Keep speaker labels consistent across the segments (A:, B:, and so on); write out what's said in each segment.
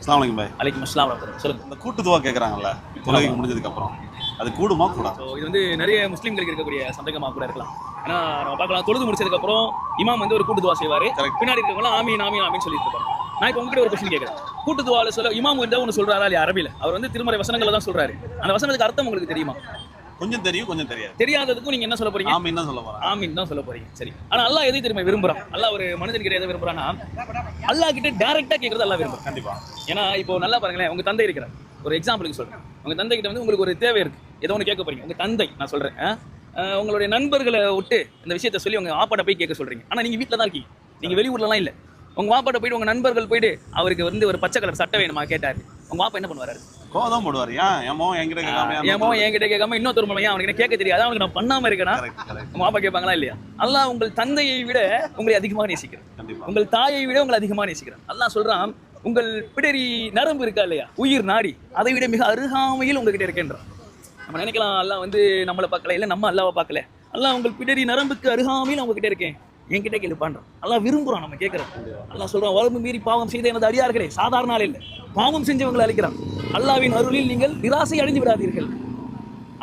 A: அஸ்லாம் வலைக்கம் பாய்.
B: அலைக்கும் அஸ்லாம். சொல்லுங்க.
A: இந்த கூட்டு துவா கேட்குறாங்கல்ல தொழுகைக்கு முடிஞ்சதுக்கு அப்புறம் அது கூடுமா கூடாது?
B: ஸோ இது வந்து நிறைய முஸ்லீம்களுக்கு இருக்கக்கூடிய சந்தேகமாக கூட இருக்கலாம். ஏன்னா நம்ம பார்க்கலாம் தொழுது முடிச்சதுக்கு அப்புறம் இமாம் வந்து ஒரு கூட்டு துவா செய்வார். பின்னாடி இருக்கவங்களாம் ஆமீன் ஆமீன் ஆமீன் சொல்லிட்டு இருப்பாங்க. நான் இப்போ உங்ககிட்ட ஒரு கொஸ்டின் கேட்குறேன் கூட்டு துவால சொல்ல இமாம் வந்து ஒன்று சொல்றாரா இல்லையா அரபியில்? அவர் வந்து திருமறை வசனங்களை தான் சொல்றாரு. அந்த வசனத்துக்கு அர்த்தம் உங்களுக்கு தெரியுமா?
A: கொஞ்சம் தெரியும் கொஞ்சம் தெரியாது.
B: தெரியாததுக்கும் நீங்க என்ன சொல்ல போறீங்க?
A: ஆமின்னு தான் சொல்ல போறேன்.
B: ஆமீன் தான் சொல்ல போறீங்க. சரி. ஆனா அல்லாஹ் எதை திரும்ப விரும்புறான்? அல்லாஹ் ஒரு மனிதன் கிட்ட எதை விரும்புறான்னா அல்லாஹ் கிட்ட டைரக்டா கேட்கறது அல்லாஹ் விரும்புறான்.
A: கண்டிப்பா.
B: ஏன்னா இப்போ நல்லா பாருங்களேன் உங்க தந்தை இருக்கிறார். ஒரு எக்ஸாம்பிளுக்கு சொல்றேன். உங்க தந்தை கிட்ட வந்து உங்களுக்கு ஒரு தேவை இருக்கு. ஏதோ ஒன்று கேட்க போறீங்க. உங்க தந்தை நான் சொல்றேன் உங்களுடைய நண்பர்களை விட்டு இந்த விஷயத்த சொல்லி உங்க ஆப்பாட்ட போய் கேட்க சொல்றீங்க. ஆனா நீங்க வீட்டில் தான் இருக்கீங்க. நீங்க வெளியூர்லலாம் இல்ல. உங்க வாப்பாட்ட போயிட்டு உங்க நண்பர்கள் போயிட்டு அவருக்கு வந்து ஒரு பச்சை கலர் சட்டை வேணுமா? கேட்டாரு. உங்க வாப்பா என்ன பண்ணுவாரு?
A: கோவம் போடுவார். ஏன்? ஏமோ என்கிட்ட கேட்காம
B: ஏமோ என்கிட்ட கேட்காம இன்னொருத்தர் மூலம் ஏன் அவனுக்கு கேட்க தெரியாது? அவனுக்கு நான் பண்ணாம இருக்கேனா? உங்க வாப்பா கேட்பாங்களா இல்லையா? அல்லாஹ் உங்கள் தந்தையை விட உங்களை அதிகமாக நேசிக்கிறேன். உங்கள் தாயை விட உங்களை அதிகமாக நேசிக்கிறேன். அல்லாஹ் சொல்றான் உங்கள் பிடரி நரம்பு இருக்கா இல்லையா? உயிர் நாடி. அதை விட மிக அருகாமையில் உங்ககிட்ட இருக்கின்றான். நம்ம நினைக்கலாம் அல்லாஹ் வந்து நம்மளை பார்க்கல. இல்லை நம்ம அல்லாவை பார்க்கல. அல்லாஹ் உங்கள் பிடரி நரம்புக்கு அருகாமையில் உங்ககிட்ட இருக்கேன். என்கிட்ட கேள்விப்பான்றான் அல்லாஹ் விரும்புறான் நம்ம கேட்கறோம் அல்லாஹ் சொல்றான் வரம்பு மீறி பாவம் செய்த எனது அடியார்களே சாதாரண ஆள் இல்லை. பாவம் செஞ்சவங்களை அழைக்கிறான். அல்லாவின் அருளில் நீங்கள் நிராசை அடைந்து விடாதீர்கள்.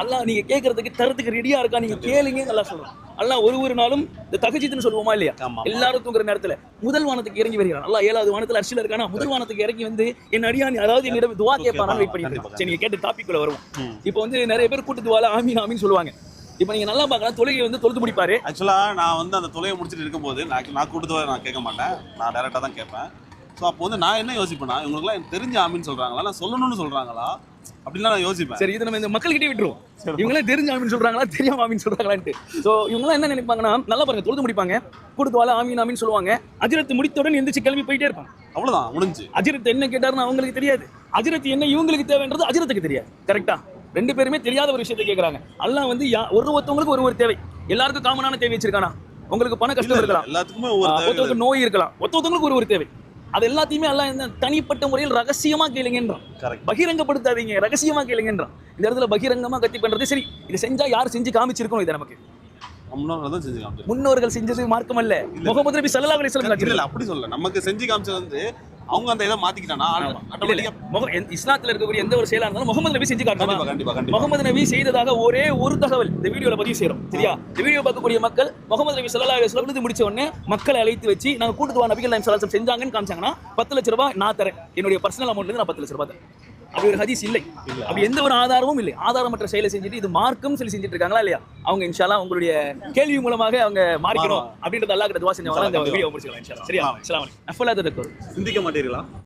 B: அல்லாஹ் நீங்க கேட்கறதுக்கு தரத்துக்கு ரெடியா இருக்கா நீங்க கேளுங்க அல்லாஹ் சொல்றான். அல்லாஹ் ஒரு ஒரு நாளும் இந்த தகஜித்துன்னு சொல்லுவோமா இல்லையா. எல்லாரும் தூங்குற நேரத்துல முதல் வானத்துக்கு இறங்கி வருகிறான். அல்லாஹ் ஏழாவது வானத்துல அரிசில இருக்கானா? முதல் வானத்துக்கு இறங்கி வந்து என் அடியான் அதாவது என்னிடம் துவா கேட்பானா? வெயிட் பண்ணிட்டு. சரி நீங்க கேட்ட டாபிக் வருவோம். இப்போ வந்து நிறைய பேர் கூட்டு துவால ஆமீன் ஆமீன் சொல்லுவாங்க. இப்போ நீங்க நல்லா பார்க்கலாம் தொழுகை வந்து தொழுது முடிப்பாரு.
A: ஆக்சுவலா நான் வந்து அந்த தொலைவை முடிச்சுட்டு இருக்கும்போது நான் நான் கூட்டு துவா நான் கேட்க மாட்டேன். நான் டைரக்டா தான் கேட்பேன். ஸோ அப்போ வந்து நான் என்ன யோசிப்பேன்னா இவங்களுக்குலாம் எனக்கு தெரிஞ்ச ஆமின்னு சொல்றாங்களா? நான் சொல்லணும்னு சொல்றாங்களா? அப்படிலாம் நான் யோசிப்பேன்.
B: சரி இது நம்ம இந்த மக்கள்கிட்டே விட்டுருவோம். இவங்களே தெரிஞ்ச ஆமீன் சொல்றாங்களா? தெரியாம ஆமீன் சொல்றாங்களான்ட்டு. ஸோ இவங்கலாம் என்ன நினைப்பாங்கன்னா நல்லா பாருங்க தொழுது முடிப்பாங்க. கூட்டு துவால ஆமீன் ஆமீன் சொல்லுவாங்க. அஜிரத்து முடித்தவுடன் எந்திரிச்சு கிளம்பி போயிட்டே இருப்பாங்க
A: அவ்வளவுதான் முடிஞ்சு.
B: அஜிரத் என்ன கேட்டாருன்னு அவங்களுக்கு தெரியாது. அஜிரத் என்ன இவங்களுக்கு தேவைன்றது அஜிரத்துக்கு தெரியாது. கரெக்டா ரெண்டு பேருமே தெரியாத ஒரு விஷயத்தை கேட்கறாங்க அல்லாஹ் வந்து ஒரு ஒருத்தவங்களுக்கு ஒரு ஒரு தேவை. எல்லாருக்கும் காமனான தேவை வச்சிருக்கானா? உங்களுக்கு பண கஷ்டம் இருக்கலாம்.
A: எல்லாத்துக்குமே
B: நோய் இருக்கலாம். ஒருத்தவங்களுக்கு ஒரு ஒரு தேவை. அது எல்லாத்தையுமே அல்லாஹ் என்ன தனிப்பட்ட முறையில் ரகசியமா கேளுங்கன்றான். பகிரங்கப்படுத்தாதீங்க ரகசியமா கேளுங்கன்றான். இந்த இடத்துல பகிரங்கமா கத்தி பண்றது சரி. இதை செஞ்சா யார் செஞ்சு காமிச்சிருக்கணும் இதை நமக்கு?
A: முன்னோர்கள்
B: செஞ்சது மார்க்கம் அல்ல. முகமது நபி காட்டினார்.
A: இல்ல அப்படி சொல்ல நமக்கு செஞ்சு காமிச்சது வந்து அவங்க அந்த இதை மாத்திக்கிட்டானா?
B: இஸ்லாத்துல இருக்கக்கூடிய எந்த ஒரு செயலா இருந்தாலும் முகமது நபி செஞ்சு காட்டணும்
A: கண்டிப்பா கண்டிப்பா
B: முகமது நபி செய்ததாக ஒரே ஒரு தகவல் இந்த வீடியோல பதிவு செய்றோம். சரியா? இந்த வீடியோ பார்க்கக்கூடிய மக்கள் முகமது நபி அலைஹி வஸல்லம் விழுந்து முடிச்ச உடனே மக்களை அழைத்து வச்சு நாங்க கூட்டுதுவா நபிகள் நாயகம் ஸல்லல்லாஹு அலைஹி வஸல்லம் செஞ்சாங்கன்னு காமிச்சாங்கன்னா பத்து லட்ச ரூபாய் நான் தரேன். என்னுடைய பர்சனல் அமௌண்ட்ல இருந்து நான் பத்து லட்ச ரூபாய் தரேன். அப்படி ஒரு ஹதீஸ் இல்லை. அப்படி எந்த ஒரு ஆதாரமும் இல்லை. ஆதாரமற்ற செயலை செஞ்சுட்டு இது மார்க்கம் சொல்லி செஞ்சுட்டு இருக்காங்களா இல்லையா? அவங்க இன்ஷால்லா உங்களுடைய கேள்வி மூலமாக அவங்க மாறிக்கணும் அப்படின்றது அல்லாஹ் கிட்ட துவா செஞ்சவங்க இந்த வீடியோ முடிச்சுக்கலாம் இன்ஷால்லா சரியா?
A: சிந்திக்க மாட்டீங்களா